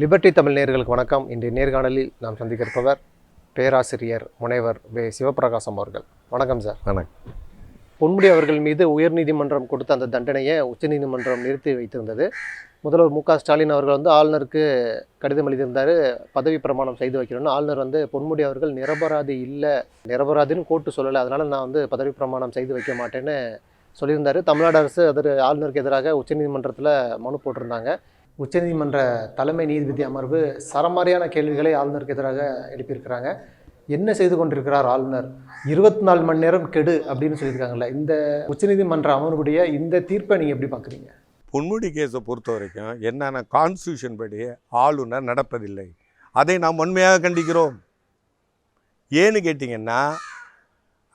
Liberty Tamil நேயர்களுக்கு வணக்கம். இன்றைய நேர்காணலில் நாம் சந்திக்கிருப்பவர் பேராசிரியர் முனைவர் வே. சிவபிரகாசம் அவர்கள். வணக்கம் சார். வணக்கம். பொன்முடி அவர்கள் மீது உயர்நீதிமன்றம் கொடுத்த அந்த தண்டனையை உச்சநீதிமன்றம் நிறுத்தி வைத்திருந்தது. முதல்வர் மு க. ஸ்டாலின் அவர்கள் வந்து ஆளுநருக்கு கடிதம் எழுதியிருந்தார் பதவி பிரமாணம் செய்து வைக்கணும்னு. ஆளுநர் வந்து பொன்முடி அவர்கள் நிரபராதி இல்லை நிரபராதின்னு கோர்ட்டு சொல்லலை அதனால் நான் வந்து பதவி பிரமாணம் செய்து வைக்க மாட்டேன்னு சொல்லியிருந்தார். தமிழ்நாடு அரசு அது ஆளுநருக்கு எதிராக உச்சநீதிமன்றத்தில் மனு போட்டிருந்தாங்க. உச்சநீதிமன்ற தலைமை நீதிபதி அமர்வு சரமாரியான கேள்விகளை ஆளுநருக்கு எதிராக எழுப்பியிருக்கிறாங்க. என்ன செய்து கொண்டிருக்கிறார் ஆளுநர்? இருபத்தி நாலு மணி நேரம் கெடு அப்படின்னு சொல்லியிருக்காங்கல்ல இந்த உச்சநீதிமன்ற அமர்வுடைய இந்த தீர்ப்பை நீங்கள் எப்படி பார்க்குறீங்க? பொன்முடி கேஸை பொறுத்த வரைக்கும் என்னென்ன கான்ஸ்டியூஷன் படி ஆளுநர் நடப்பதில்லை. அதை நாம் உண்மையாக கண்டிக்கிறோம். ஏன்னு கேட்டிங்கன்னா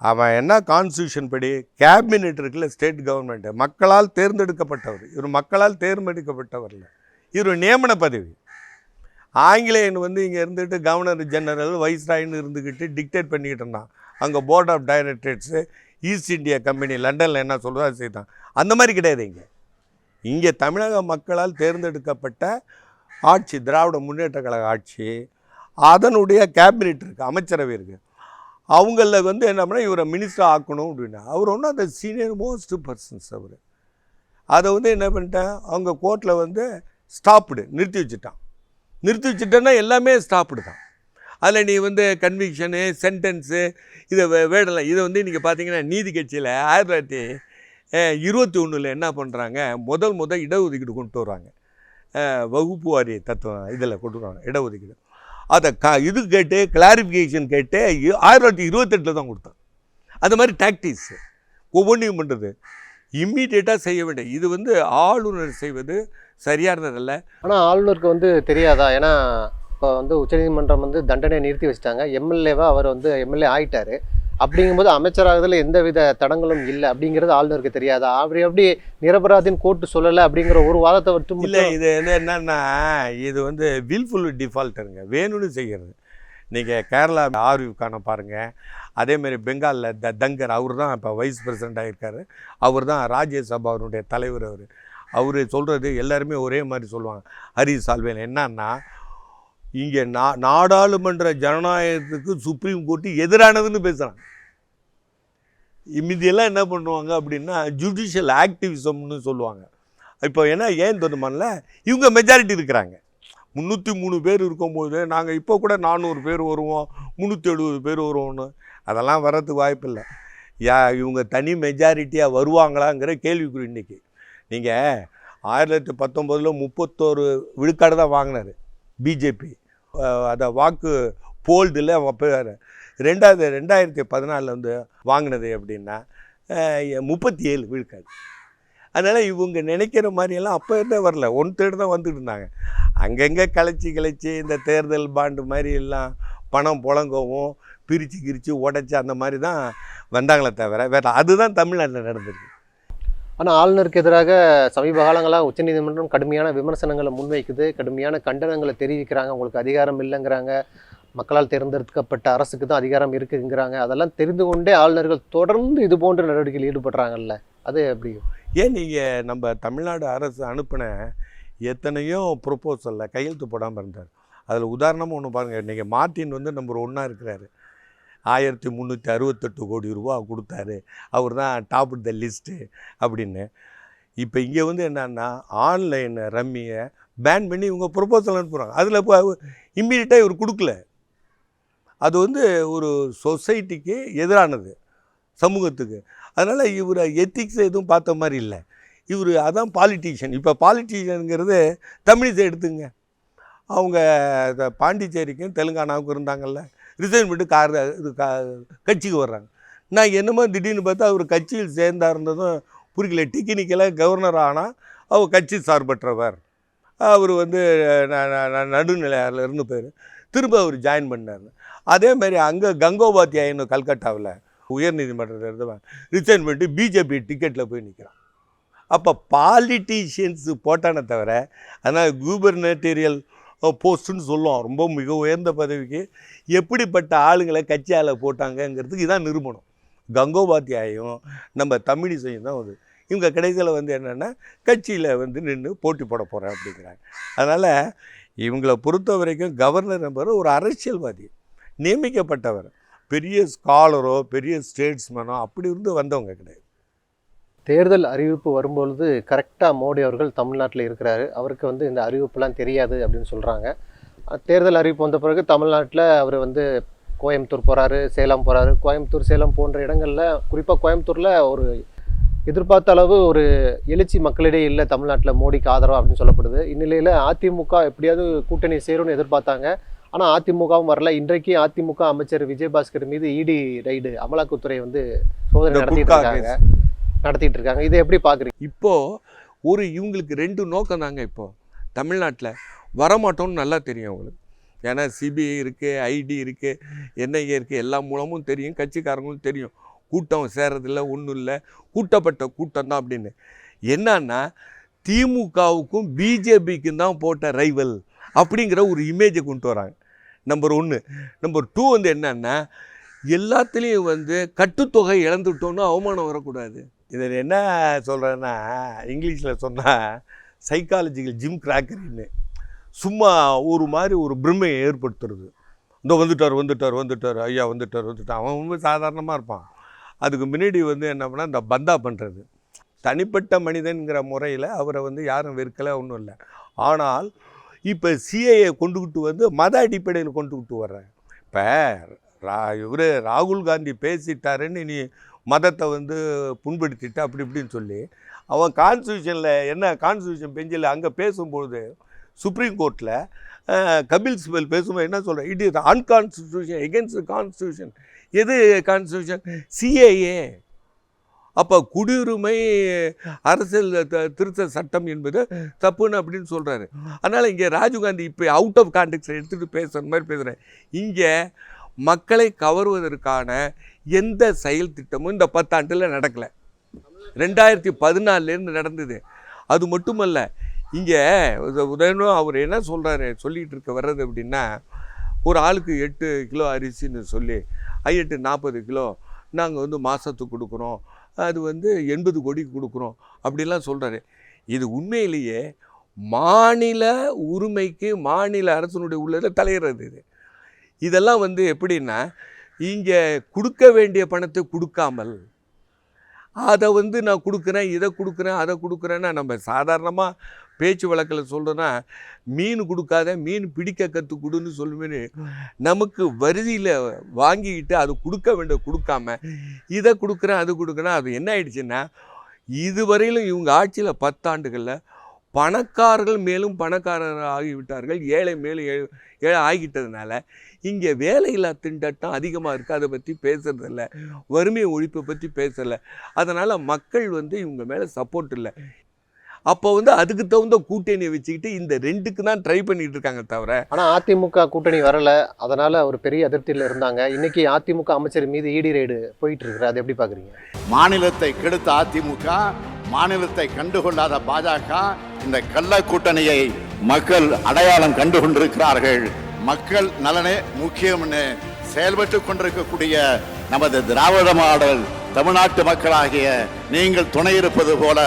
அவன் என்ன கான்ஸ்டியூஷன் படி கேபினெட் இருக்குல்ல ஸ்டேட் கவர்மெண்ட்டு மக்களால் தேர்ந்தெடுக்கப்பட்டவர். இவர் மக்களால் தேர்ந்தெடுக்கப்பட்டவர் இல்லை. இவர் நியமன பதவி. ஆங்கிலேயன் வந்து இங்கே இருந்துட்டு கவர்னர் ஜெனரல் வைஸ்ராயின்னு இருந்துக்கிட்டு டிக்டேட் பண்ணிக்கிட்டு இருந்தான். அங்கே board of directors East India Company லண்டனில் என்ன சொல்லுதோ அது செய்தான். அந்த மாதிரி கிடையாது இங்கே. இங்கே தமிழக மக்களால் தேர்ந்தெடுக்கப்பட்ட ஆட்சி திராவிட முன்னேற்ற கழக ஆட்சி அதனுடைய கேபினெட் இருக்குது அமைச்சரவை இருக்குது அவங்களில் வந்து என்ன பண்ணால் இவரை மினிஸ்டர் ஆக்கணும் அப்படின்னா அவர் ஒன்றும் அந்த சீனியர் மோஸ்ட் பர்சன்ஸ் அவர். அதை வந்து என்ன பண்ணிட்டேன் அவங்க கோர்ட்டில் வந்து ஸ்டாப்டு நிறுத்தி வச்சுட்டான். நிறுத்தி வச்சுட்டேன்னா எல்லாமே ஸ்டாப்டு தான். அதில் நீ வந்து கன்விக்ஷனு சென்டென்ஸு இதை வே- வேடலாம். இதை வந்து நீங்கள் பார்த்தீங்கன்னா நீதி கட்சியில் ஆயிரத்தி தொள்ளாயிரத்தி இருபத்தி ஒன்றில் என்ன பண்ணுறாங்க முதல் முதல் இடஒதுக்கீடு கொண்டு வர்றாங்க. வகுப்பு வாரிய தத்துவம் இதில் கொண்டு வராங்க இடஒதுக்கீடு. அதை க இது கேட்டு கிளாரிஃபிகேஷன் கேட்டு ஆயிரத்தி தொள்ளாயிரத்தி இருபத்தெட்டில் தான் கொடுத்தான். அது மாதிரி டாக்டிக்ஸு ஒவ்வொன்றையும் பண்ணுறது இம்மீடியட்டாக செய்ய வேண்டிய இது வந்து ஆளுநர் செய்வது சரியானதல்ல. ஆனால் ஆளுநருக்கு வந்து தெரியாதா? ஏன்னா இப்போ வந்து உச்சநீதிமன்றம் வந்து தண்டனை நிறுத்தி வச்சுட்டாங்க. எம்எல்ஏவா அவர் வந்து எம்எல்ஏ ஆயிட்டாரு. அப்படிங்கும்போது அமைச்சராகிறதுல எந்தவித தடங்களும் இல்லை. அப்படிங்கிறது ஆளுநருக்கு தெரியாதா? அவர் எப்படி நிரபராதின்னு கோர்ட்டு சொல்லலை அப்படிங்கிற ஒரு வாதத்தை விட்டு இல்லை மட்டும் இது என்னன்னா இது வந்து வில்ஃபுல் டிஃபால்ட்டுங்க வேணும்னு செய்கிறது நீங்கள் கேரளா ஆர்விக்கான பாருங்கள் அதேமாரி பெங்காலில் த தங்கர் அவர் தான் இப்போ வைஸ் பிரசிடெண்ட்டாக ஆகியிருக்காரு அவர் தான் ராஜ்யசபாவினுடைய தலைவர் அவர். அவர் சொல்கிறது எல்லாருமே ஒரே மாதிரி சொல்லுவாங்க. ஹரி சால்வேல் என்னன்னா இங்கே நா நாடாளுமன்ற ஜனநாயகத்துக்கு சுப்ரீம் கோர்ட்டு எதிரானதுன்னு பேசுகிறாங்க இம்மிதியெல்லாம் என்ன பண்ணுவாங்க அப்படின்னா ஜுடிஷியல் ஆக்டிவிசம்னு சொல்லுவாங்க. இப்போ ஏன்னா ஏன் தோணுமான்ல இவங்க மெஜாரிட்டி இருக்கிறாங்க. முந்நூற்றி மூணு பேர் இருக்கும்போது நாங்கள் இப்போ கூட நானூறு பேர் வருவோம் முந்நூற்றி எழுபது பேர் வருவோம்னு. அதெல்லாம் வர்றதுக்கு வாய்ப்பில்லை யா இவங்க தனி மெஜாரிட்டியாக வருவாங்களாங்கிற கேள்விக்குறி இன்றைக்கி நீங்கள் ஆயிரத்தி தொள்ளாயிரத்தி பத்தொம்போதில் முப்பத்தோரு விழுக்காடு தான் வாங்கினார் பிஜேபி அதை வாக்கு போல்டில் அப்போ ரெண்டாவது ரெண்டாயிரத்தி பதினாலில் வந்து வாங்கினது அப்படின்னா முப்பத்தி ஏழு விழுக்காடு. அதனால் இவங்க நினைக்கிற மாதிரியெல்லாம் அப்போ இருந்தே வரல. ஒன் தேர்ட் தான் வந்துட்டு இருந்தாங்க. அங்கங்கே கலைச்சி கலைச்சி இந்த தேர்தல் பாண்டு மாதிரி எல்லாம் பணம் புழங்கவும் பிரித்து கிரித்து உடச்சி அந்த மாதிரி தான் வந்தாங்களே தவிர வேறு அதுதான் தமிழ்நாட்டில் நடந்திருக்கு. ஆனால் ஆளுநருக்கு எதிராக சமீப காலங்களாக உச்சநீதிமன்றம் கடுமையான விமர்சனங்களை முன்வைக்குது. கடுமையான கண்டனங்களை தெரிவிக்கிறாங்க. உங்களுக்கு அதிகாரம் இல்லைங்கிறாங்க. மக்களால் தேர்ந்தெடுக்கப்பட்ட அரசுக்கு தான் அதிகாரம் இருக்குங்கிறாங்க. அதெல்லாம் தெரிந்து கொண்டே ஆளுநர்கள் தொடர்ந்து இது போன்ற நடவடிக்கையில் ஈடுபடுறாங்கல்ல. அது எப்படி? ஏன் நீங்கள் நம்ம தமிழ்நாடு அரசு அனுப்பின எத்தனையோ ப்ரொப்போசலில் கையெழுத்து போடாமல் இருந்தார். அதில் உதாரணமாக ஒன்று பாருங்கள் இன்றைக்கி மார்ட்டின் வந்து நம்பர் ஒன்றா இருக்கிறாரு. ஆயிரத்தி முந்நூற்றி அறுபத்தெட்டு கோடி ரூபா கொடுத்தாரு. அவர் தான் டாப் த லிஸ்ட்டு அப்படின்னு. இப்போ இங்கே வந்து என்னன்னா ஆன்லைன் ரம்மியை பேன் பண்ணி இவங்க ப்ரொப்போசல் அனுப்புகிறாங்க அதில் இப்போ இம்மீடியட்டாக இவர் கொடுக்கல. அது வந்து ஒரு சொசைட்டிக்கு எதிரானது சமூகத்துக்கு. அதனால் இவர் எத்திக்ஸ் எதுவும் பார்த்த மாதிரி இல்லை. இவர் அதான் பாலிட்டிஷியன் இப்போ பாலிட்டிஷியனுங்கிறது தமிழிசை எடுத்துங்க. அவங்க இந்த பாண்டிச்சேரிக்கும் தெலுங்கானாவுக்கும் இருந்தாங்கல்ல ரிசைன் பண்ணிட்டு கார் இது கா கட்சிக்கு வர்றாங்க. நான் என்னமோ திடீர்னு பார்த்தா அவர் கட்சியில் சேர்ந்தா இருந்ததும் புரியல டெக்னிக்கலாக கவர்னர் ஆனால் அவர் கட்சி சார்பற்றவர். அவர் வந்து ந- நடுநிலையாரில் இருந்து போயிரு. திரும்ப அவர் ஜாயின் பண்ணார். அதே மாதிரி அங்கே கங்கோபாத்தியாயன்னு கல்கட்டாவில் உயர்நீதிமன்றத்தில் இருந்தவன் ரிசைன் பண்ணிட்டு பிஜேபி டிக்கெட்டில் போய் நிற்கிறான் அப்போ பாலிட்டீஷியன்ஸு போட்டானே தவிர அதனால் கூபர்னேட்டீரியல் போஸ்ட்டுன்னு சொல்லுவோம் ரொம்ப மிக உயர்ந்த பதவிக்கு எப்படிப்பட்ட ஆளுங்களை கட்சியால் போட்டாங்கங்கிறதுக்கு இதான் நிரூபணம் கங்கோபாத்தியாயும் நம்ம தமிழிசையும் தான் வந்து இவங்க கடைசியில் வந்து என்னென்னா கட்சியில் வந்து நின்று போட்டி போட போகிறேன் அப்படிங்கிறாங்க. அதனால் இவங்களை பொறுத்த வரைக்கும் கவர்னர் நம்பர் ஒரு அரசியல்வாதி நியமிக்கப்பட்டவர். பெரிய ஸ்காலரோ பெரிய ஸ்டேட்ஸ்மேனோ அப்படி இருந்து வந்தவங்க கிடையாது. தேர்தல் அறிவிப்பு வரும்பொழுது கரெக்டாக மோடி அவர்கள் தமிழ்நாட்டில் இருக்கிறாரு. அவருக்கு வந்து இந்த அறிவிப்புலாம் தெரியாது அப்படின்னு சொல்கிறாங்க தேர்தல் அறிவிப்பு வந்த பிறகு தமிழ்நாட்டில் அவர் வந்து கோயம்புத்தூர் போகிறாரு சேலம் போகிறாரு கோயம்புத்தூர் சேலம் போன்ற இடங்களில் குறிப்பாக கோயம்புத்தூரில் ஒரு எதிர்பார்த்த அளவு ஒரு எழுச்சி மக்களிடையே இல்லை தமிழ்நாட்டில் மோடிக்கு ஆதரவு அப்படின்னு சொல்லப்படுது. இந்நிலையில் அதிமுக எப்படியாவது கூட்டணி சேரும்னு எதிர்பார்த்தாங்க. ஆனால் அதிமுகவும் வரல. இன்றைக்கு அதிமுக அமைச்சர் விஜயபாஸ்கர் மீது இடி ரைடு அமலாக்கத்துறை வந்து சோதனை நடத்திட்டு இருக்காங்க. நடத்திட்டு இருக்காங்க. இதை எப்படி பார்க்குறீங்க இப்போது ஒரு இவங்களுக்கு ரெண்டு நோக்கம் தாங்க இப்போது தமிழ்நாட்டில் வரமாட்டோம்னு நல்லா தெரியும் அவங்களுக்கு. ஏன்னா சிபிஐ இருக்குது ஐடி இருக்குது என்ஐஏ இருக்குது எல்லா மூலமும் தெரியும். கட்சிக்காரங்களும் தெரியும். கூட்டம் சேர்றதில்ல ஒன்றும் இல்லை. கூட்டப்பட்ட கூட்டம் தான் அப்படின்னு. என்னன்னா திமுகவுக்கும் பிஜேபிக்கும் தான் போட்ட ரைவல் அப்படிங்கிற ஒரு இமேஜை கொண்டு வராங்க. நம்பர் ஒன்று நம்பர் டூ வந்து என்னன்னா எல்லாத்துலேயும் வந்து கட்டுத்தொகை இழந்துட்டோன்னு அவமானம் வரக்கூடாது. இதில் என்ன சொல்கிறேன்னா இங்கிலீஷில் சொன்னால் சைக்காலஜிக்கல் ஜிம் கிராக்கரின்னு சும்மா ஒரு மாதிரி ஒரு பிரம்மையை ஏற்படுத்துறது. இந்த வந்துட்டார் வந்துட்டார் வந்துட்டார் ஐயா வந்துட்டார் வந்துட்டார். அவன் ரொம்ப சாதாரணமாக இருப்பான். அதுக்கு முன்னாடி வந்து என்ன பண்ணால் இந்த பந்தா பண்ணுறது தனிப்பட்ட மனிதன்கிற முறையில் அவரை வந்து யாரும் வெறுக்கலை ஒன்றும் இல்லை. ஆனால் இப்போ சிஏஏ கொண்டுக்கிட்டு வந்து மத அடிப்படையில் கொண்டுக்கிட்டு வர்றேன். இப்போ ரா இவர் ராகுல் காந்தி பேசிட்டாருன்னு நீ மதத்தை வந்து புண்படுத்திட்டு அப்படி இப்படின்னு சொல்லி அவன் கான்ஸ்டியூஷனில் என்ன கான்ஸ்டியூஷன் பெஞ்சில் அங்கே பேசும்பொழுது சுப்ரீம் கோர்ட்டில் கபில் சிபல் பேசும்போது என்ன சொல்கிறேன் it is unconstitution against constitution எது கான்ஸ்டியூஷன் சிஏஏ அப்போ குடியுரிமை அரசியல் த- திருத்த சட்டம் என்பது தப்புன்னு அப்படின்னு சொல்கிறாரு அதனால் இங்கே ராஜீவ்காந்தி இப்போ அவுட் ஆஃப் கான்டெக்ட் எடுத்துகிட்டு பேசுகிற மாதிரி பேசுகிறேன் இங்கே மக்களை கவர்வதற்கான எந்த செயல் திட்டமும் இந்த பத்தாண்டில் நடக்கலை. ரெண்டாயிரத்தி பதினாலேருந்து நடந்தது. அது மட்டுமல்ல இங்கே உதயனும் அவர் என்ன சொல்கிறாரு சொல்லிகிட்டு இருக்க வர்றது அப்படின்னா ஒரு ஆளுக்கு எட்டு கிலோ அரிசின்னு சொல்லி ஐ எட்டு நாற்பது கிலோ நாங்கள் வந்து மாதத்துக்கு கொடுக்குறோம். அது வந்து எண்பது கோடிக்கு கொடுக்குறோம். அப்படிலாம் சொல்கிறாரு இது உண்மையிலேயே மாநில உரிமைக்கு மாநில அரசனுடைய உள்ளதில் தலையிடுறது இது. இதெல்லாம் வந்து எப்படின்னா இங்கே கொடுக்க வேண்டிய பணத்தை கொடுக்காமல் அதை வந்து நான் கொடுக்குறேன் இதை கொடுக்குறேன் அதை கொடுக்குறேன்னா நம்ம சாதாரணமாக பேச்சு வழக்கில் சொல்கிறோன்னா மீன் கொடுக்காத மீன் பிடிக்க கற்று கொடுன்னு சொல்லுவேன்னு நமக்கு வரிதியில் வாங்கிக்கிட்டு அது கொடுக்க வேண்டிய கொடுக்காம இதை கொடுக்குறேன் அது கொடுக்குறேன் அது என்ன ஆயிடுச்சுன்னா இதுவரையிலும் இவங்க ஆட்சியில் பத்தாண்டுகளில் பணக்காரர்கள் மேலும் பணக்காரர் ஆகிவிட்டார்கள். ஏழை மேலும் ஏழை ஏழை ஆகிட்டதுனால இங்கே வேலையில்லா திண்டாட்டம் அதிகமாக இருக்குது அதை பற்றி பேசுகிறதில்ல வறுமை ஒழிப்பை பற்றி பேசலை. அதனால் மக்கள் வந்து இவங்க மேலே சப்போர்ட் இல்லை. அப்போ வந்து அதுக்கு தகுந்த கூட்டணியை வச்சுக்கிட்டு இந்த ரெண்டுக்கு தான் ட்ரை பண்ணிட்டு இருக்காங்க தவிர ஆனால் அதிமுக கூட்டணி வரல. அதனால ஒரு பெரிய அதிருப்தியில் இருந்தாங்க. இன்னைக்கு அதிமுக அமைச்சர் மீது இடி ரைடு போயிட்டு இருக்கு அது எப்படி பார்க்குறீங்க மாநிலத்தை கெடுத்த அதிமுக மாநிலத்தை கண்டுகொள்ளாத பாஜக இந்த கள்ள கூட்டணியை மக்கள் அடையாளம் கண்டு கொண்டிருக்கிறார்கள் மக்கள் நலனே முக்கியம்னு செயல்பட்டு கொண்டிருக்கக்கூடிய நமது திராவிட மாடல் தமிழ்நாட்டு மக்களாகிய நீங்கள் துணை இருப்பது போல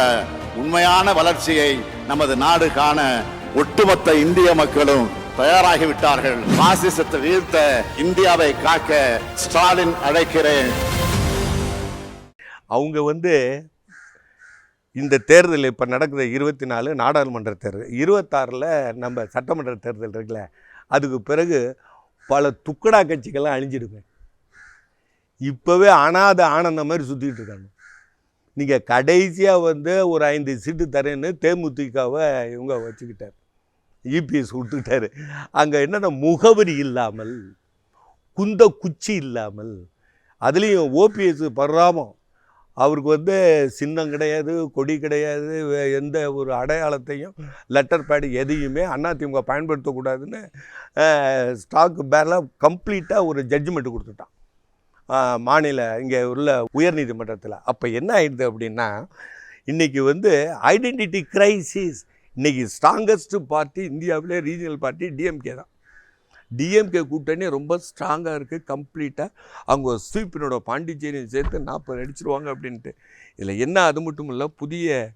உண்மையான வளர்ச்சியை நமது நாடு காண ஒட்டுமொத்த இந்திய மக்களும் தயாராகிவிட்டார்கள். பாசிசத்தை வீழ்த்த இந்தியாவை காக்க ஸ்டாலின் அழைக்கிறேன். அவங்க வந்து இந்த தேர்தல் இப்போ நடக்குது இருபத்தி நாலு நாடாளுமன்ற தேர்தல். இருபத்தாறில் நம்ம சட்டமன்ற தேர்தல் இருக்குல்ல அதுக்கு பிறகு பல துக்கடா கட்சிகள்லாம் அழிஞ்சிடுங்க இப்போவே அனாத ஆனந்த மாதிரி சுற்றிட்டு இருக்காங்க. நீங்கள் கடைசியாக வந்து ஒரு ஐந்து சீட்டு தரேன்னு தேமுதிகவை இவங்க வச்சுக்கிட்டார். இபிஎஸ் விட்டுக்கிட்டாரு அங்கே என்னென்ன முகவரி இல்லாமல் குந்த குச்சி இல்லாமல் அதுலேயும் ஓபிஎஸ் பர்றாமம். அவருக்கு வந்து சின்னம் கிடையாது கொடி கிடையாது எந்த ஒரு அடையாளத்தையும் லெட்டர் பேடு எதையுமே அதிமுக பயன்படுத்தக்கூடாதுன்னு ஸ்டாக் பேரில் கம்ப்ளீட்டாக ஒரு ஜட்ஜ்மெண்ட் கொடுத்துட்டான். மாநில இங்கே உள்ள உயர்நீதிமன்றத்தில். அப்போ என்ன ஆயிடுது அப்படின்னா இன்றைக்கி வந்து ஐடென்டிட்டி கிரைசிஸ் இன்றைக்கி ஸ்ட்ராங்கஸ்ட் பார்ட்டி இந்தியாவிலே ரீஜனல் பார்ட்டி டிஎம்கே தான். டிஎம்கே கூட்டணி ரொம்ப ஸ்ட்ராங்காக இருக்குது கம்ப்ளீட்டாக அவங்க ஸ்வீப்பினோட பாண்டிச்சேரியை சேர்த்து நாற்பது அடிச்சிருவாங்க அப்படின்ட்டு. இதில் என்ன அது மட்டும் இல்லை புதிய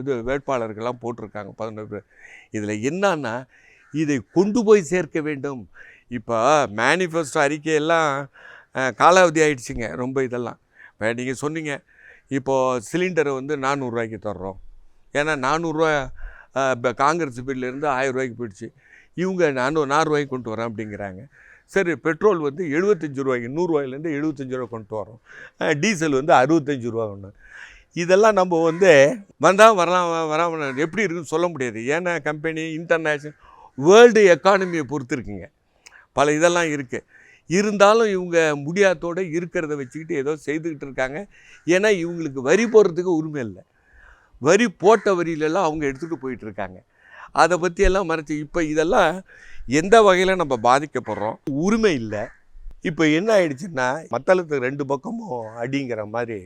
இது வேட்பாளர்கள்லாம் போட்டிருக்காங்க பதினொரு பேர். இதில் என்னன்னா இதை கொண்டு போய் சேர்க்க வேண்டும். இப்போ மேனிஃபெஸ்டோ அறிக்கையெல்லாம் காலாவதி ஆகிடுச்சிங்க ரொம்ப இதெல்லாம். இப்போ நீங்கள் சொன்னீங்க இப்போது சிலிண்டரை வந்து நானூறுரூவாய்க்கு தர்றோம். ஏன்னா நானூறுரூவா இப்போ காங்கிரஸ் பில்லேருந்து ஆயிரம் ரூபாய்க்கு போயிடுச்சு. இவங்க நானூறு நானூறுரூவாய்க்கு கொண்டு வரேன் அப்படிங்கிறாங்க. சரி பெட்ரோல் வந்து எழுபத்தஞ்சு ரூபாய்க்கு நூறுரூவாயிலேருந்து எழுபத்தஞ்சு ரூபா கொண்டு வரோம் டீசல் வந்து அறுபத்தஞ்சு ரூபா ஒன்று இதெல்லாம் நம்ம வந்து வந்தால் வரலாம் வராமல் வராம எப்படி இருக்குன்னு சொல்ல முடியாது. ஏன்னா கம்பெனி இன்டர்நேஷ்னல் வேர்ல்டு எக்கானமியை பொறுத்து இருக்குங்க. பல இதெல்லாம் இருக்குது இருந்தாலும் இவங்க முடியாதோட இருக்கிறத வச்சுக்கிட்டு ஏதோ செய்துக்கிட்டு இருக்காங்க. ஏன்னா இவங்களுக்கு வரி போடுறதுக்கு உரிமை இல்லை. வரி போட்ட வரியிலெல்லாம் அவங்க எடுத்துகிட்டு போயிட்டுருக்காங்க அதை பற்றியெல்லாம் மறைச்சி இப்போ இதெல்லாம் எந்த வகையில் நம்ம பாதிக்கப்படுறோம்? உரிமை இல்லை. இப்போ என்ன ஆயிடுச்சுன்னா மத்தளத்துக்கு ரெண்டு பக்கமும் அடிங்கிற மாதிரி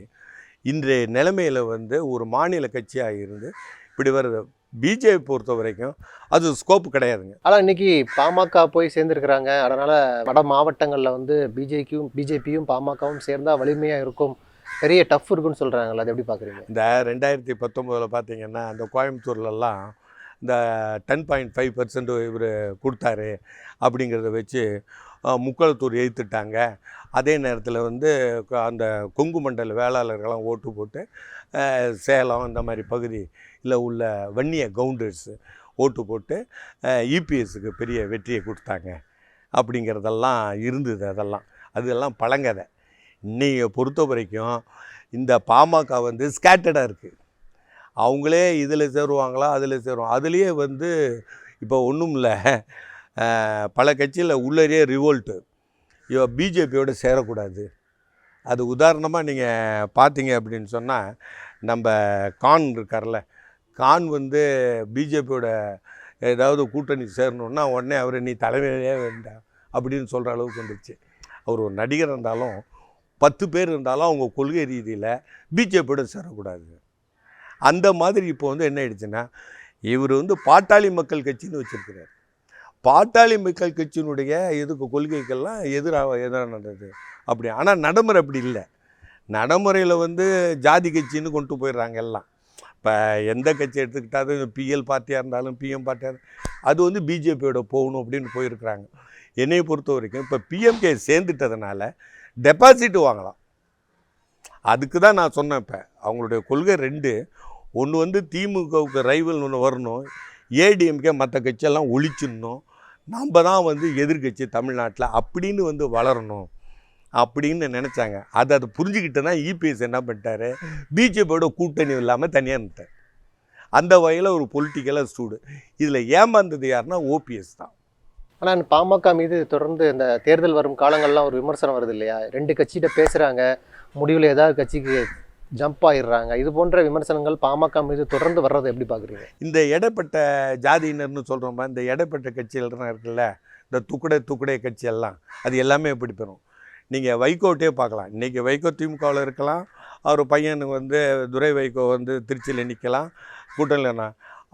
இன்றைய நிலைமையில் வந்து ஒரு மாநில கட்சியாக இருந்து இப்படி வருது பிஜேபி பொறுத்த வரைக்கும் அது ஸ்கோப் கிடையாதுங்க. ஆனால் இன்னைக்கு பாமக போய் சேர்ந்துருக்கிறாங்க. அதனால வட மாவட்டங்களில் வந்து பிஜேபியும் பிஜேபியும் பாமகவும் சேர்ந்தா வலிமையா இருக்கும். பெரிய டஃப் இருக்குன்னு சொல்றாங்கல்ல அது எப்படி பாக்குறீங்க? இந்த ரெண்டாயிரத்தி பத்தொம்போதில் பார்த்தீங்கன்னா அந்த கோயம்புத்தூர்லலாம் இந்த டென் பாயிண்ட் ஃபைவ் பர்சன்ட் இவர் கொடுத்தாரு அப்படிங்கிறத வச்சு முக்களத்தூர் எய்த்துட்டாங்க அதே நேரத்தில் வந்து அந்த கொங்கு மண்டல வேளாளர்கள்லாம் ஓட்டு போட்டு சேலம் இந்த மாதிரி இல்லை உள்ள வன்னிய கவுண்டர்ஸ் ஓட்டு போட்டு இபிஎஸ்க்கு பெரிய வெற்றியை கொடுத்தாங்க. அப்படிங்கிறதெல்லாம் இருந்தது அதெல்லாம். அதெல்லாம் பழங்கதை. இன்றைக்கி பொறுத்த வரைக்கும் இந்த பாமக வந்து ஸ்கேட்டடாக இருக்குது அவங்களே இதில் சேருவாங்களா அதில் சேருவாங்க அதுலேயே வந்து இப்போ ஒன்றும் இல்லை. பல கட்சியில் உள்ளரே ரிவோல்ட்டு இவ பிஜேபியோடு சேரக்கூடாது. அது உதாரணமாக நீங்கள் பார்த்தீங்க அப்படின்னு சொன்னால் நம்ம கான் இருக்கார்ல கான் வந்து பிஜேபியோட ஏதாவது கூட்டணி சேரணுன்னா உடனே அவர் நீ தலைமையிலே வேண்டாம் அப்படின்னு சொல்கிற அளவுக்கு வந்துருச்சு. அவர் ஒரு நடிகர் இருந்தாலும் பத்து பேர் இருந்தாலும் அவங்க கொள்கை ரீதியில் பிஜேபியோட சேரக்கூடாது. அந்த மாதிரி இப்போ வந்து என்ன ஆயிடுச்சுன்னா இவர் வந்து பாட்டாளி மக்கள் கட்சின்னு வச்சுருக்கிறார். பாட்டாளி மக்கள் கட்சியினுடைய எதுக்கு கொள்கைக்கெல்லாம் எதிராக எதிரானது அப்படி ஆனால் நடைமுறை அப்படி இல்லை. நடைமுறையில் வந்து ஜாதி கட்சின்னு கொண்டு போயிடுறாங்க எல்லாம். இப்போ எந்த கட்சி எடுத்துக்கிட்டாலும் பிஎல் பார்ட்டியாக இருந்தாலும் பிஎம் பார்ட்டியாக அது வந்து பிஜேபியோட போகணும் அப்படின்னு போயிருக்கிறாங்க. என்னையை பொறுத்த வரைக்கும் இப்போ பிஎம்கே சேர்ந்துட்டதுனால டெபாசிட் வாங்கலாம். அதுக்கு தான் நான் சொன்னேன் இப்போ அவங்களுடைய கொள்கை ரெண்டு. ஒன்று வந்து திமுகவுக்கு ரைவல் ஒன்று வரணும். ஏடிஎம்கே மற்ற கட்சியெல்லாம் ஒழிச்சிடணும். நம்ம தான் வந்து எதிர்க்கட்சி தமிழ்நாட்டில் அப்படின்னு வந்து வளரணும். அப்படின்னு நினச்சாங்க. அதை அதை புரிஞ்சுக்கிட்டு தான் இபிஎஸ் என்ன பண்ணிட்டாரு? பிஜேபியோட கூட்டணி இல்லாமல் தனியாக இருந்துட்டார் அந்த வகையில் ஒரு பொலிட்டிக்கலாக ஸ்டூடு இதில் ஏமாந்தது யாருன்னா ஓபிஎஸ் தான். ஆனால் பாமக மீது தொடர்ந்து இந்த தேர்தல் வரும் காலங்கள்லாம் ஒரு விமர்சனம் வருது இல்லையா? ரெண்டு கட்சிகிட்ட பேசுகிறாங்க முடிவில் ஏதாவது கட்சிக்கு ஜம்ப் ஆயிடுறாங்க. இது போன்ற விமர்சனங்கள் பாமக மீது தொடர்ந்து வர்றதை எப்படி பார்க்குறீங்க? இந்த இடைப்பட்ட ஜாதியினர்னு சொல்கிறோமா இந்த இடைப்பட்ட கட்சிகள்லாம் இருக்குல்ல? இந்த துக்குடை துக்குடை கட்சியெல்லாம். அது எல்லாமே எப்படி பெறும்? நீங்கள் வைகோட்டே பார்க்கலாம். இன்றைக்கி வைகோ திமுகவில் இருக்கலாம். அவர் பையனுக்கு வந்து துரை வைகோ வந்து திருச்சியில் நிற்கலாம் கூட்டணிலனா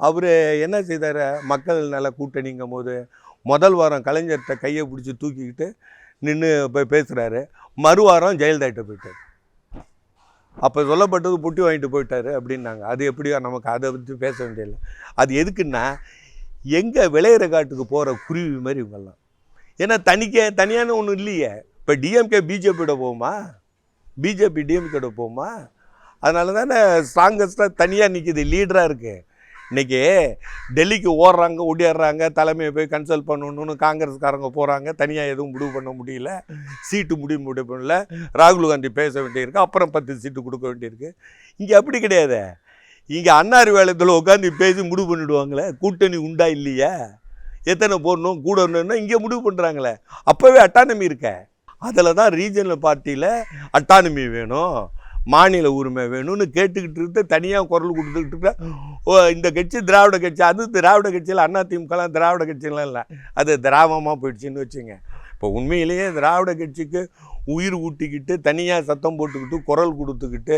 அவர் என்ன செய்தார்? மக்கள் நல்ல கூட்டணிங்கும் போது முதல் வாரம் கலைஞர்கிட்ட கையை பிடிச்சி தூக்கிக்கிட்டு நின்று போய் பேசுகிறாரு மறுவாரம் ஜெயலலிதாட்ட போயிட்டார். அப்போ சொல்லப்பட்டது புட்டி வாங்கிட்டு போயிட்டாரு அப்படின்னாங்க. அது எப்படியோ நமக்கு அதை பற்றி பேச வேண்டியதில்லை. அது எதுக்குன்னா எங்கே விளையிற காட்டுக்கு போகிற குருவி மாதிரி இவங்கெல்லாம். ஏன்னா தனிக்க தனியான ஒன்றும் இல்லையே. இப்போ டிஎம்கே பிஜேபியோட போகுமா? பிஜேபி டிஎம்கேட போகுமா? அதனால தானே ஸ்ட்ராங்கஸ்ட்டாக தனியாக நிற்கிது லீடராக இருக்குது இன்றைக்கி டெல்லிக்கு ஓடுறாங்க ஒடியாடுறாங்க தலைமையை போய் கன்சல்ட் பண்ணணும்னு காங்கிரஸ்காரங்க போகிறாங்க தனியாக எதுவும் முடிவு பண்ண முடியல. சீட்டு முடிவு முடிவு பண்ணல. ராகுல் காந்தி பேச வேண்டியிருக்கு. அப்புறம் பத்து சீட்டு கொடுக்க வேண்டியிருக்கு. இங்கே அப்படி கிடையாது. இங்கே அன்னார் வேலத்தில் உட்காந்து பேசி முடிவு பண்ணிவிடுவாங்களே கூட்டணி உண்டா இல்லையா? எத்தனை போடணும் கூட இங்கே முடிவு பண்ணுறாங்களே அப்போவே அட்டானமி இருக்கேன் அதில் தான் ரீஜனல் பார்ட்டியில் அட்டானமி வேணும் மாநில உரிமை வேணும்னு கேட்டுக்கிட்டு இருக்க தனியாக குரல் கொடுத்துக்கிட்டு இருக்க ஓ இந்த கட்சி திராவிட கட்சி அது திராவிட கட்சியில் அண்ணா திமுகலாம் திராவிட கட்சியெலாம் இல்லை. அது திராவமாக போயிடுச்சுன்னு வச்சுங்க. இப்போ உண்மையிலேயே திராவிட கட்சிக்கு உயிர் ஊட்டிக்கிட்டு தனியாக சத்தம் போட்டுக்கிட்டு குரல் கொடுத்துக்கிட்டு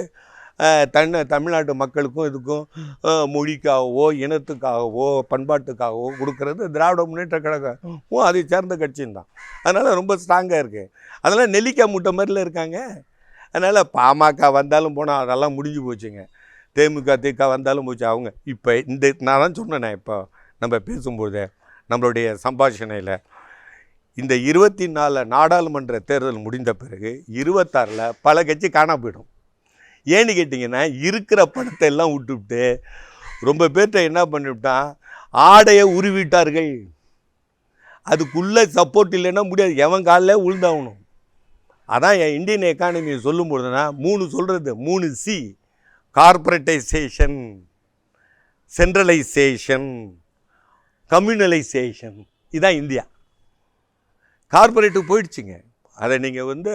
தன்னை தமிழ்நாட்டு மக்களுக்கும் இதுக்கும் மொழிக்காகவோ இனத்துக்காகவோ பண்பாட்டுக்காகவோ கொடுக்கறது திராவிட முன்னேற்ற கழகம். அதை சேர்ந்த கட்சியும் தான். அதனால் ரொம்ப ஸ்ட்ராங்காக இருக்குது அதனால் நெல்லிக்காய் மூட்டை மாதிரில இருக்காங்க. அதனால் பாமக வந்தாலும் போனால் அதெல்லாம் முடிஞ்சு போச்சுங்க. தேமுக திக வந்தாலும் போச்சு. அவங்க இப்போ இந்த நான் தான் சொன்னேன் இப்போ நம்ம பேசும்போது நம்மளுடைய சம்பாஷணையில். இந்த இருபத்தி நாலு நாடாளுமன்ற தேர்தல் முடிந்த பிறகு இருபத்தாறில் பல கட்சி காணா போயிடும். ஏன்னு கேட்டிங்கன்னா இருக்கிற பணத்தை எல்லாம் விட்டுவிட்டு ரொம்ப பேர்கிட்ட என்ன பண்ணிவிட்டான் ஆடையை உருவிட்டார்கள். அதுக்குள்ளே சப்போர்ட் இல்லைன்னா முடியாது. எவன் காலில் உழுந்தாகணும் அதான் என் இந்தியன் எக்கானமியை சொல்லும்பொழுதுனா மூணு சொல்கிறது மூணு சி கார்பரேட்டைசேஷன் சென்ட்ரலைசேஷன் கம்யூனலைசேஷன் இதுதான் இந்தியா. கார்பரேட்டுக்கு போயிடுச்சுங்க. அதை நீங்கள் வந்து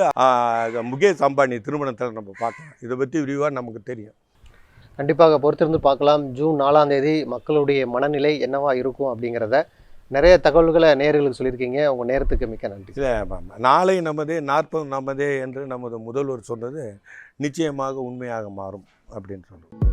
முகேஷ் அம்பானி திருமணத்தில் நம்ம பார்க்கலாம். இதை பற்றி விரிவாக நமக்கு தெரியும். கண்டிப்பாக பொறுத்திருந்து பார்க்கலாம். ஜூன் நாலாம் தேதி மக்களுடைய மனநிலை என்னவா இருக்கும் அப்படிங்கிறத நிறைய தகவல்களை நேயர்களுக்கு சொல்லியிருக்கீங்க. உங்கள் நேரத்துக்கு மிக்க நன்றி. இல்லை நாளை நமதே நாற்பது நமதே என்று நமது முதல்வர் சொன்னது நிச்சயமாக உண்மையாக மாறும் அப்படின்னு சொல்லுவோம்